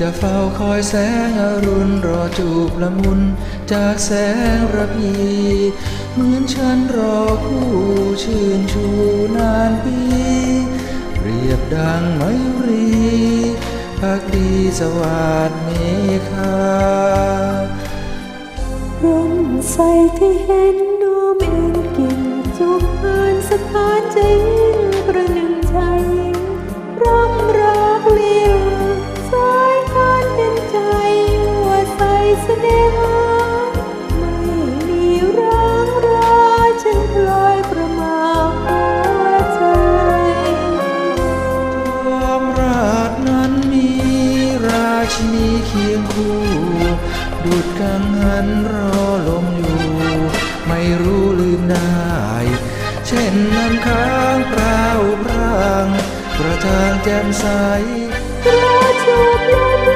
จะเฝ้าคอยแสงอรุณรอจูบละมุน จากแสงระพี เหมือนฉันรอคู่ชื่นชูนานปี เรียบดังไมรีพักดีสวัสดเมฆาร่มใสที่เห็นน้มเอ็นกิ่งจุกผ่านสะพานใจ นีเคียงคู่ ดูดกังหันรอลมอยู่ ไม่รู้ลืมได้ เช่นน้ำค้างเปล่าพราง ประทางแจ่มใสกระจูบลอ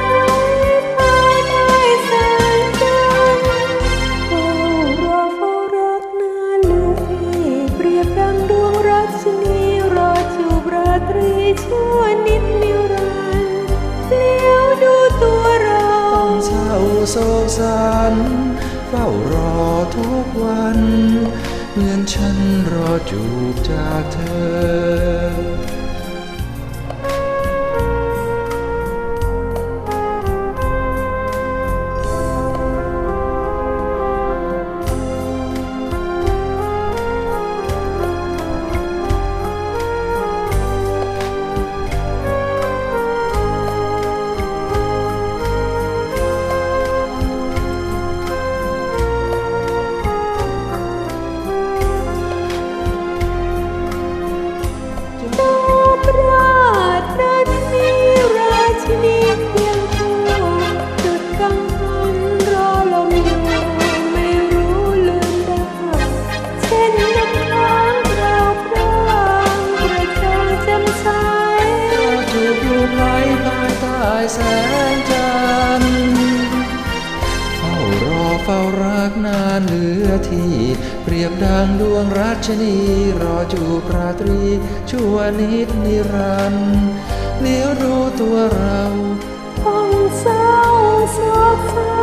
โศกสันเฝ้ารอทุกวัน เหมือนฉันรอจูบจากเธอ งจันทร์เฝ้ารอเฝ้ารักนานเหลือที่ เปรียบดังดวงรัชนี รอจูปราตรี ชั่วนิดนิรันดร์เลี้ยวดูตัวเราคงเศร้าโศกสัน